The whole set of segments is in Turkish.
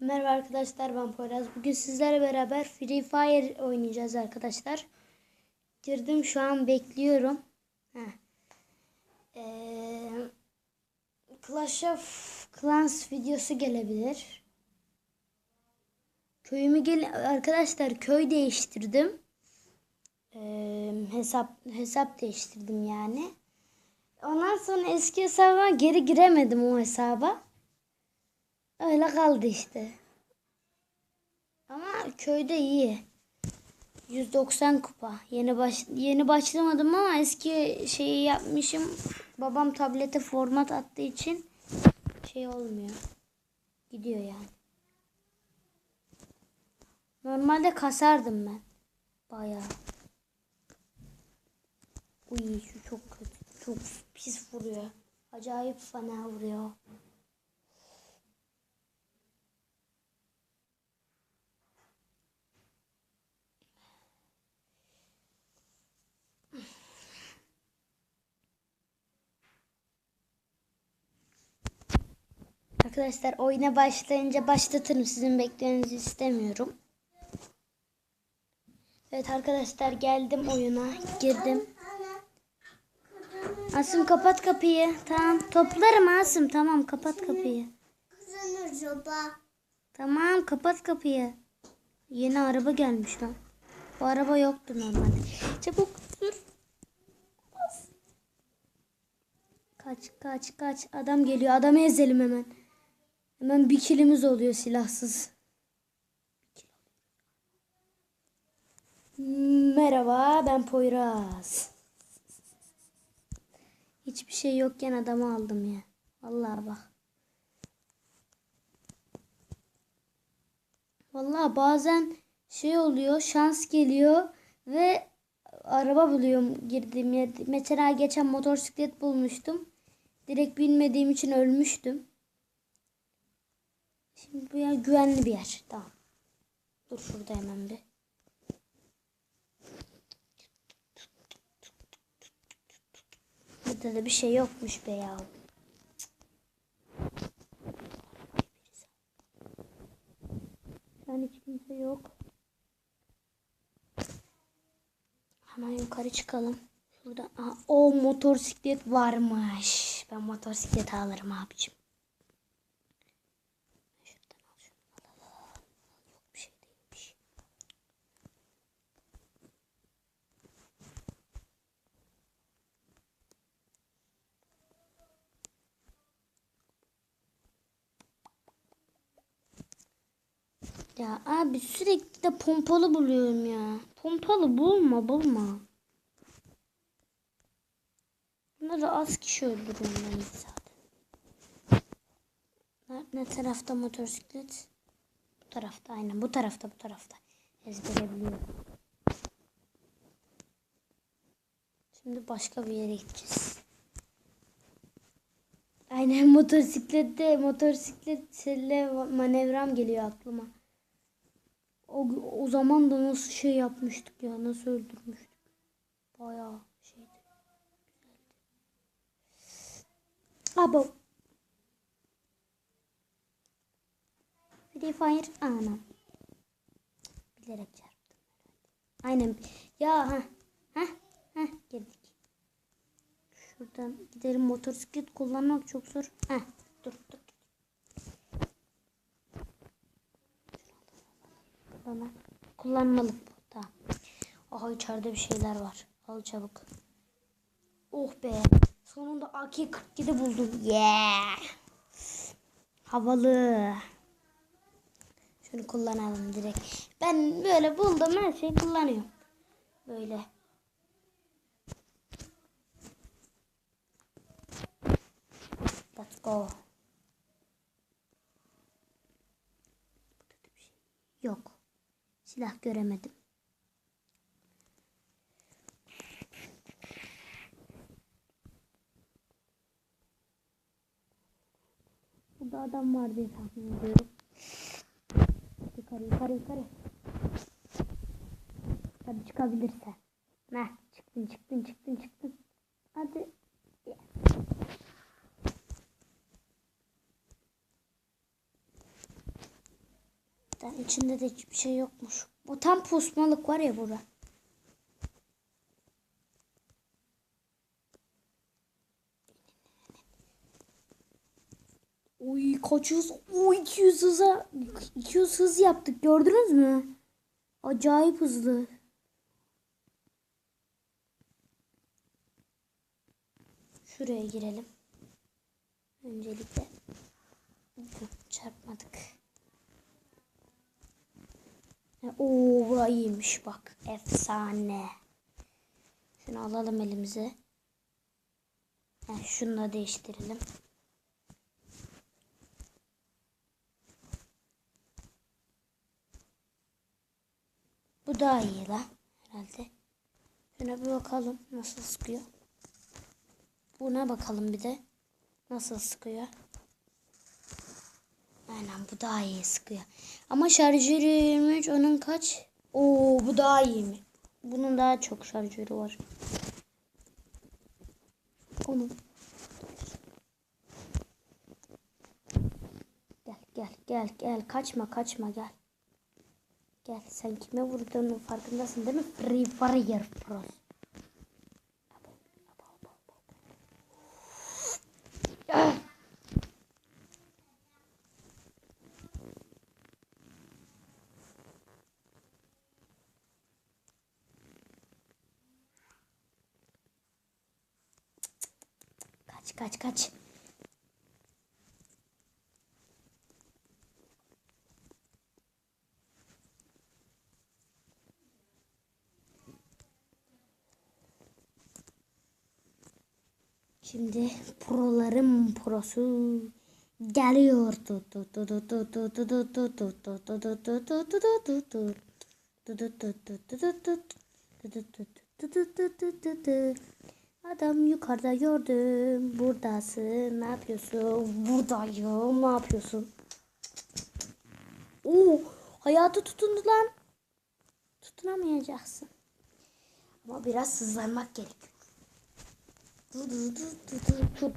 Merhaba arkadaşlar ben Poyraz. Bugün sizlerle beraber Free Fire oynayacağız arkadaşlar. Girdim şu an bekliyorum. Ee, Clash of Clans videosu gelebilir. Köyümü gel arkadaşlar köy değiştirdim. Ee, hesap hesap değiştirdim yani. Ondan sonra eski hesabıma geri giremedim o hesaba. Öyle kaldı işte. Ama köyde iyi. 190 kupa. Yeni baş yeni başlamadım ama eski şeyi yapmışım. Babam tablete format attığı için şey olmuyor. Gidiyor yani. Normalde kasardım ben. Bayağı. Uy şu çok kötü. Çok pis vuruyor. Acayip fena vuruyor. Arkadaşlar oyuna başlayınca başlatırım. Sizin beklemenizi istemiyorum. Evet arkadaşlar geldim oyuna. Girdim. Asım kapat kapıyı. Tamam toplarım Asım. Tamam kapat kapıyı. Tamam kapat kapıyı. Yeni araba gelmiş lan. Bu araba yoktu normalde. Çabuk. Bas. Kaç kaç kaç. Adam geliyor. Adamı ezelim hemen. Hemen bir kilimiz oluyor silahsız. Merhaba ben Poyraz. Hiçbir şey yokken adamı aldım ya. Vallahi bak. Vallahi bazen şey oluyor, şans geliyor ve araba buluyorum girdiğim yerde. Mesela geçen motosiklet bulmuştum. Direkt bilmediğim için ölmüştüm. Şimdi bu yer güvenli bir yer. Tamam. Dur şurada hemen bir. Burada da bir şey yokmuş be ya. An hiç kimse yok. Hemen yukarı çıkalım. Şurada Aa, o motosiklet varmış. Ben motosiklet alırım abicim. Şuradan al şunu. Al, al, al. Yok bir şey değilmiş. Ya abi sürekli de pompalı buluyorum ya. Pompalı bulma bulma. Bunları az kişi ben zaten. Ne tarafta motosiklet? Bu tarafta aynen bu tarafta bu tarafta. Ezbere biliyorum. Şimdi başka bir yere gideceğiz. Aynen motosiklette motosikletle manevram geliyor aklıma. O, o zaman da nasıl şey yapmıştık ya nasıl öldürmüştük. Bayağı şeydi. Abo. Free Fire anam. Bilerek çarptım. Aynen. Ya ha. Ha. Ha. Girdik. Şuradan gidelim motosiklet kullanmak çok zor. Ha. Dur dur. Bana kullanmalı. Tamam. Aha içeride bir şeyler var. Al çabuk. Oh be. Sonunda AK-47 buldum. Yeah. Havalı. Şunu kullanalım direkt. Ben böyle buldum her şeyi kullanıyorum. Böyle. Let's go. Yok. Silah göremedim. Burada adam var diye tahmin ediyorum. Yukarı yukarı yukarı. Hadi çıkabilirsen. Heh, çıktın çıktın çıktın çıktın. Hadi. Zaten. İçinde de hiçbir şey yokmuş. Bu tam pusmalık var ya bura. Oy kaç hız? Oy 200 hıza 200 hız yaptık gördünüz mü? Acayip hızlı. Şuraya girelim. Öncelikle çarpmadık. Oo iyiymiş bak. Efsane. Şunu alalım elimize. Ha, şunu da değiştirelim. Bu daha iyi la herhalde. Şuna bir bakalım nasıl sıkıyor. Buna bakalım bir de. Nasıl sıkıyor. Aynen bu daha iyi sıkıyor. Ama şarjörü 23 onun kaç? Oo bu daha iyi mi? Bunun daha çok şarjörü var. Onun. Gel gel gel gel kaçma kaçma gel. Gel sen kime vurduğunun farkındasın değil mi? Free Fire Pro. Ah! Kaç kaç kaç. Şimdi proların prosu geliyor. Adam yukarıda gördüm. Buradasın. Ne yapıyorsun? Buradayım. Ne yapıyorsun? Oo, hayatı tutundu lan. Tutunamayacaksın. Ama biraz hızlanmak gerekiyor. Dur dur dur dur dur dur.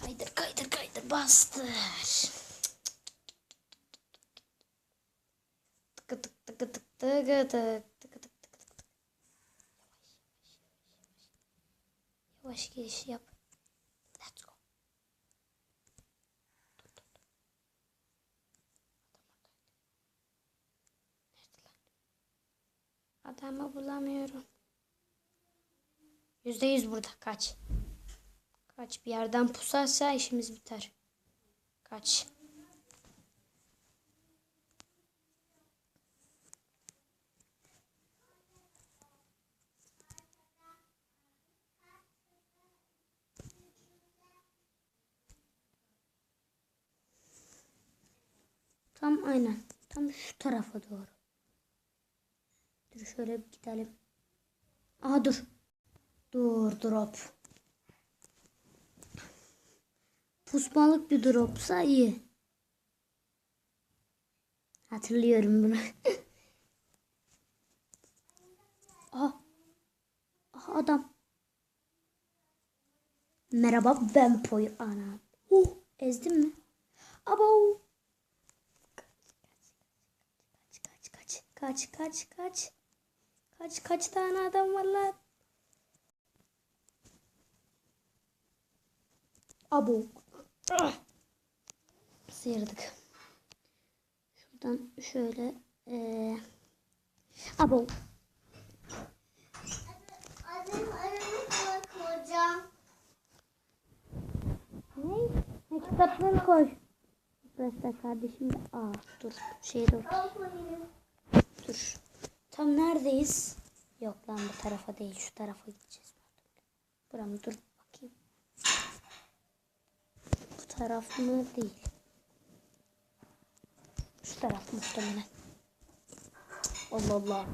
Kaydır kaydır kaydır bastır. Tıkı tık tıkı tık tıkı tık tıkı tık tıkı tık. Yavaş giriş yap. Let's go. Adamı bulamıyorum. Yüzde yüz burada. Kaç. Kaç. Bir yerden pusarsa işimiz biter. Kaç. Tam aynen. Tam şu tarafa doğru. Dur şöyle bir gidelim. Aha dur. Dur drop. Pusmalık bir dropsa iyi. Hatırlıyorum bunu. Aha. Aha adam. Merhaba ben Poy ana. Oh ezdim mi? Abo. Kaç kaç kaç kaç kaç kaç. Tane adam var lan? Abo. Ah! Sıyırdık. Şuradan şöyle. Ee... Abo. Ne? Ne kitaplarını koy. Arkadaşlar kardeşim de. Aa dur. Şey dur. Dur. Tam neredeyiz? Yok lan bu tarafa değil. Şu tarafa gideceğiz. Buram dur bakayım. Bu taraf mı? Değil. Şu taraf muhtemelen. Allah Allah.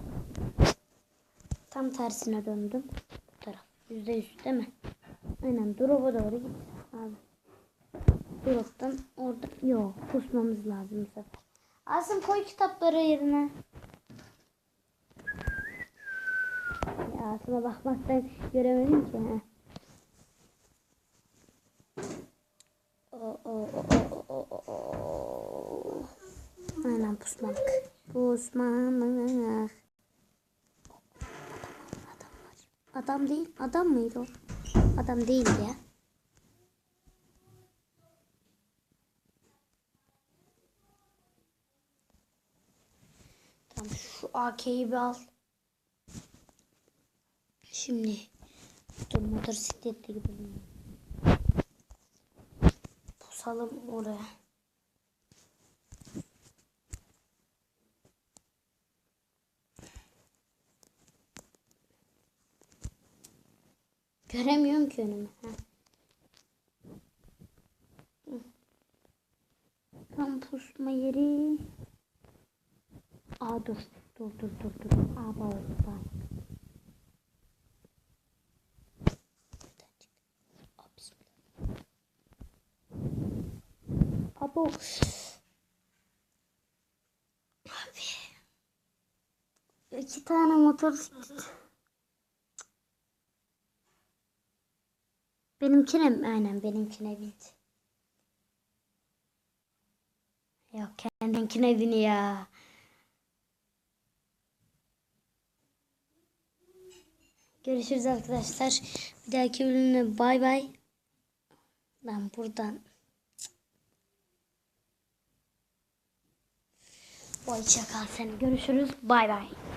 Tam tersine döndüm. Bu taraf. Yüzde yüz değil mi? Aynen drop'a doğru git. Abi. Drop'tan orada. Yok pusmamız lazım bu sefer. Asım koy kitapları yerine. Asım'a bakmaktan göremedim ki. Ha. O, o, o, o, o, o, o. pusmalık. Pusmalık. Adam var. Adam değil. Adam mıydı o? Adam değildi ya. Tamam şu AK'yi bir al. Şimdi dur motosikletle gidelim. Pusalım oraya. Göremiyorum ki önümü. Tam pusma yeri. Aa dur. Dur dur dur dur. Aa bak bak. Aa, bismillah. Abo. Abi. İki tane motosiklet. Benimkine? Aynen benimkine bindi. Yok kendinkine bini ya. Görüşürüz arkadaşlar. Bir dahaki bölümde bay bay. Ben buradan Vay çakal seni. Görüşürüz. Bay bay.